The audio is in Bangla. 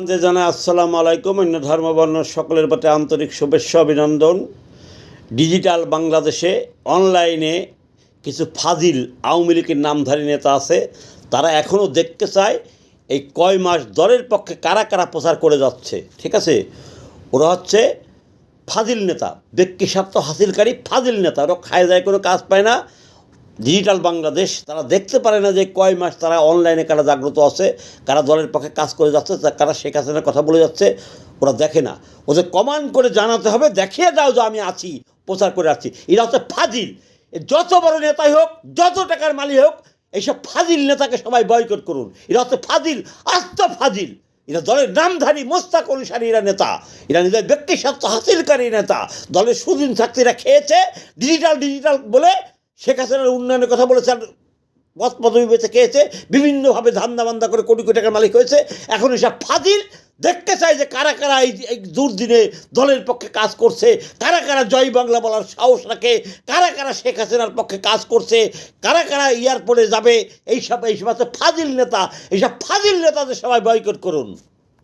আমাদের জানাই আসসালামু আলাইকুম, অন্য ধর্মবর্ণ সকলের প্রতি আন্তরিক শুভেচ্ছা, অভিনন্দন। ডিজিটাল বাংলাদেশে অনলাইনে কিছু ফাজিল আওয়ামী লীগের নামধারী নেতা আছে। তারা এখনও দেখতে চায় এই কয় মাস দলের পক্ষে কারা কারা প্রচার করে যাচ্ছে। ঠিক আছে? ওরা হচ্ছে ফাজিল নেতা ব্যক্তি স্বার্থ হাসিলকারী ফাজিল নেতা। ওরা খায় যায়, কোনো কাজ পায় না। ডিজিটাল বাংলাদেশ, তারা দেখতে পারে না যে কয় মাস তারা অনলাইনে কারা জাগ্রত আছে, কারা দলের পক্ষে কাজ করে যাচ্ছে কারা শেখ হাসিনার কথা বলে যাচ্ছে, ওরা দেখে না। ওদের কমান্ড করে জানাতে হবে, দেখিয়ে দাও যে আমি আছি, প্রচার করে আছি এরা হচ্ছে ফাজিল। যত বড় নেতাই হোক, যত টাকার মালিক হোক, এইসব ফাজিল নেতাকে সবাই বয়কট করুন। এরা হচ্ছে ফাজিল, আস্ত ফাজিল। এরা দলের নামধারী মোস্তাক অনুসারী এরা নেতা। এরা নিজের ব্যক্তি স্বার্থ হাসিলকারী নেতা। দলের সুদিন থাকতে এরা খেয়েছে, ডিজিটাল ডিজিটাল বলে শেখ হাসিনার উন্নয়নের কথা বলেছে আর পথ পদবি বেঁচে খেয়েছে বিভিন্নভাবে ধান্দা বান্দা করে কোটি কোটি টাকার মালিক হয়েছে। এখন এসব ফাজিল দেখতে চাই যে কারা কারা এই দুর্দিনে দলের পক্ষে কাজ করছে, কারা কারা জয় বাংলা বলার সাহস রাখে, কারা কারা শেখ হাসিনার পক্ষে কাজ করছে, কারা কারা এয়ারপোর্টে যাবে, এইসব এইসব হচ্ছে ফাজিল নেতা, এইসব ফাজিল নেতাদের সবাই বয়কট করুন।